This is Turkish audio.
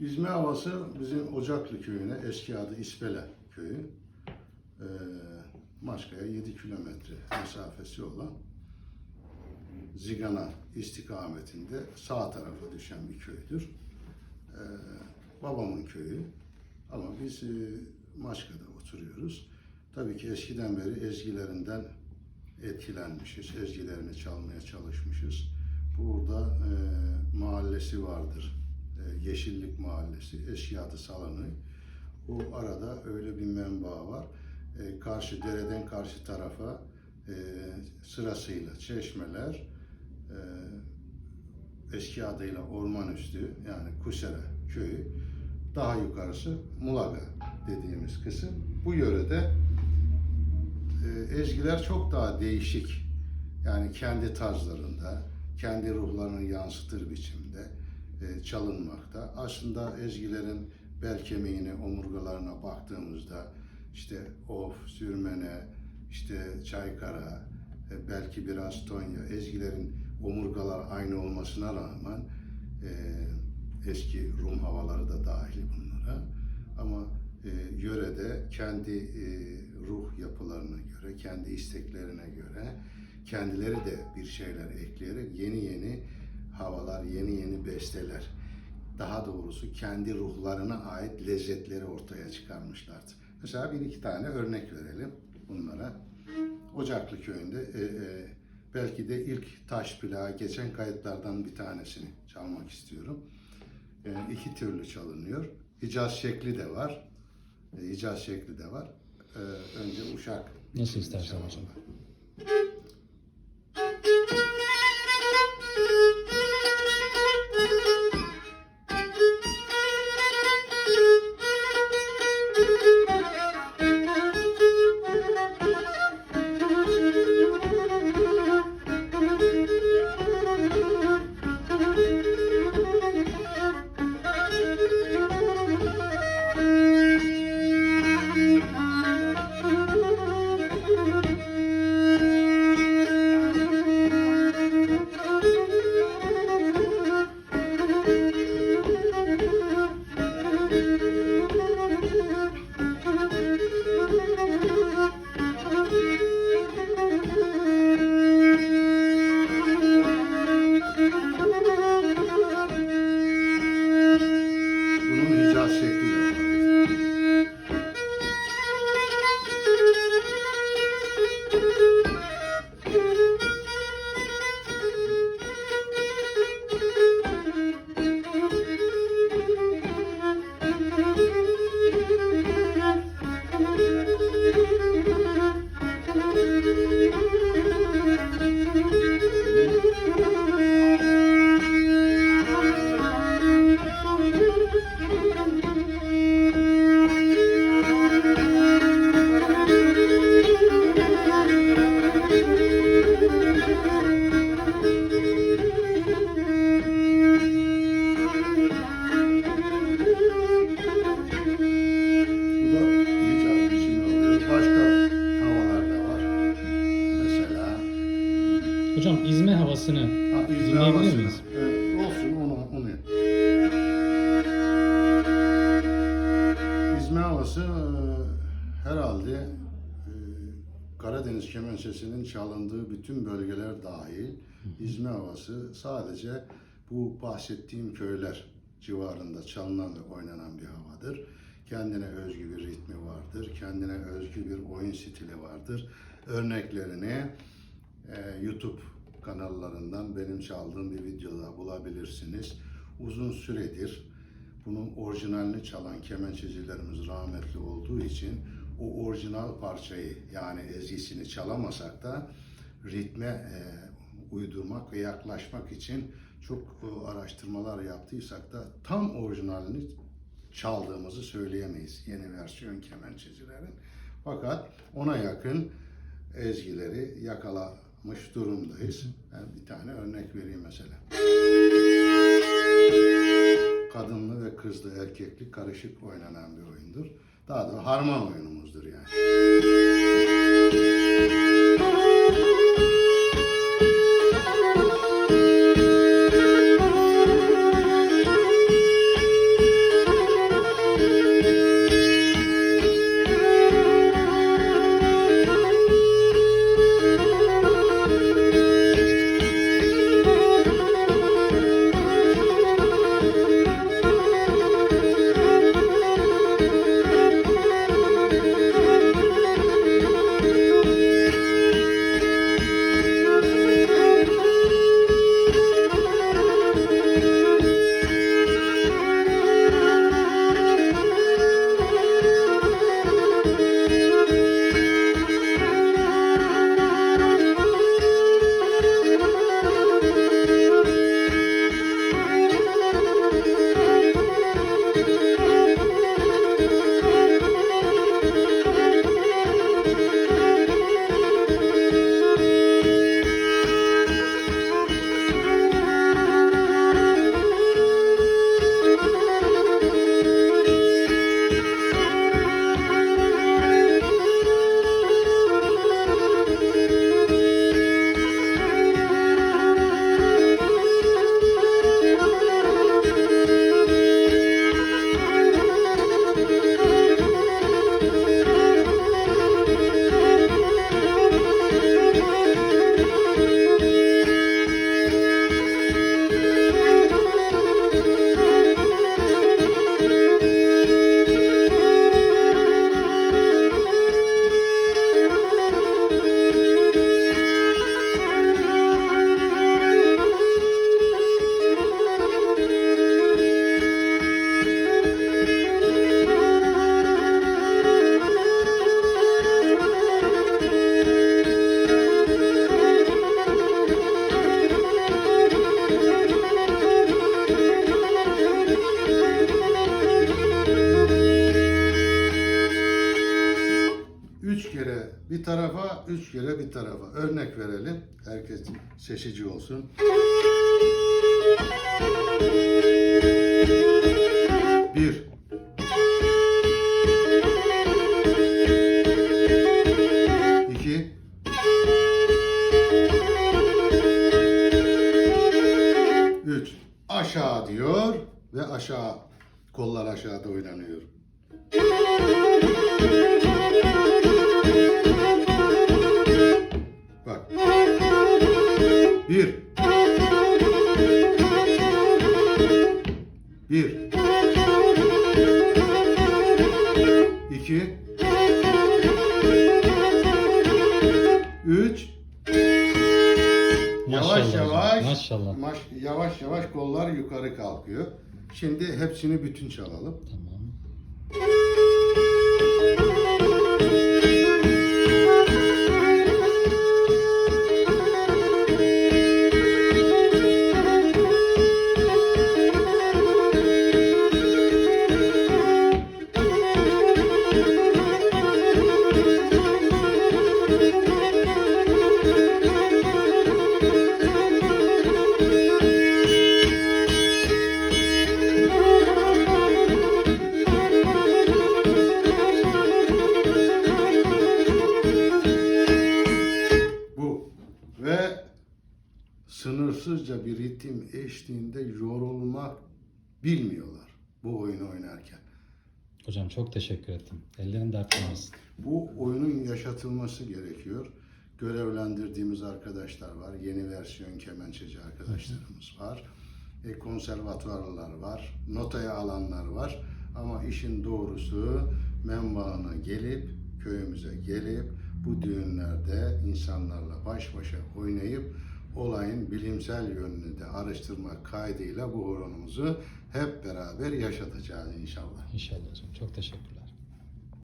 İzmir Havası bizim Ocaklı köyüne, eski adı İspele köyü. Ee, Maçka'ya 7 kilometre mesafesi olan Zigana istikametinde sağ tarafa düşen bir köydür. Ee, babamın köyü. Ama biz e, Maçka'da oturuyoruz. Tabii ki eskiden beri ezgilerinden etkilenmişiz. Ezgilerini çalmaya çalışmışız. Burada e, mahallesi vardır. E, Yeşillik Mahallesi, eski adı Salanı. Bu arada öyle bir menba var. E, karşı dereden karşı tarafa e, sırasıyla çeşmeler, e, eski adıyla Ormanüstü yani Kusera köyü, daha yukarısı Mulaga dediğimiz kısım. Bu yörede ezgiler çok daha değişik. Yani kendi tarzlarında, kendi ruhlarını yansıtır biçimde çalınmakta. Aslında ezgilerin bel kemiğine, omurgalarına baktığımızda işte of, sürmene, işte çaykara, e, belki biraz tonya, ezgilerin omurgalar aynı olmasına rağmen e, eski Rum havaları da dahil bunlara. Ama e, yörede kendi e, ruh yapılarına göre, kendi isteklerine göre kendileri de bir şeyler ekleyerek yeni yeni yeni yeni besteler, daha doğrusu kendi ruhlarına ait lezzetleri ortaya çıkarmışlardı. Mesela bir iki tane örnek verelim bunlara. Ocaklı köyünde e, e, belki de ilk taş plağı geçen kayıtlardan bir tanesini çalmak istiyorum. E, iki türlü çalınıyor. Hicaz şekli de var. E, Hicaz şekli de var. E, önce uşak. Nasıl istersen hocam. Hocam İzme havasını Ha, İzmir dinleyebilir havası. miyiz? Evet, olsun onu, onu. İzmir havası e, herhalde e, Karadeniz kemençesinin çalındığı bütün bölgeler dahil İzmir havası sadece bu bahsettiğim köyler civarında çalınan ve oynanan bir havadır. Kendine özgü bir ritmi vardır, kendine özgü bir oyun stili vardır. Örneklerini e, YouTube kanallarından benim çaldığım bir videoda bulabilirsiniz. Uzun süredir bunun orijinalini çalan kemençecilerimiz rahmetli olduğu için o orijinal parçayı yani ezgisini çalamasak da ritme e, uydurmak ve yaklaşmak için çok e, araştırmalar yaptıysak da tam orijinalini çaldığımızı söyleyemeyiz yeni versiyon kemençecilerin. Fakat ona yakın ezgileri yakalamış durumdayız. Ben bir tane örnek vereyim mesela. Kadınlı ve kızlı erkekli karışık oynanan bir oyundur. Daha da harman oyunumuzdur yani. Tarafa, üç kere bir tarafa. Örnek verelim. Herkes seçici olsun. Bir. İki. Üç. Aşağı diyor ve aşağı. Kollar aşağıda oynanıyor. Yavaş yavaş, maşallah. maş- yavaş yavaş kollar yukarı kalkıyor. Şimdi hepsini bütün çalalım. Tamam. Eşliğinde yorulmak bilmiyorlar bu oyunu oynarken. Hocam çok teşekkür ettim. Ellerin dert olmasın. Bu oyunun yaşatılması gerekiyor. Görevlendirdiğimiz arkadaşlar var. Yeni versiyon kemençeci arkadaşlarımız var. E, konservatuarlar var. Notaya alanlar var. Ama işin doğrusu menbaına gelip, köyümüze gelip bu düğünlerde insanlarla baş başa oynayıp olayın bilimsel yönünü de araştırmak kaydıyla bu horonumuzu hep beraber yaşatacağız inşallah. İnşallah hocam. Çok teşekkürler.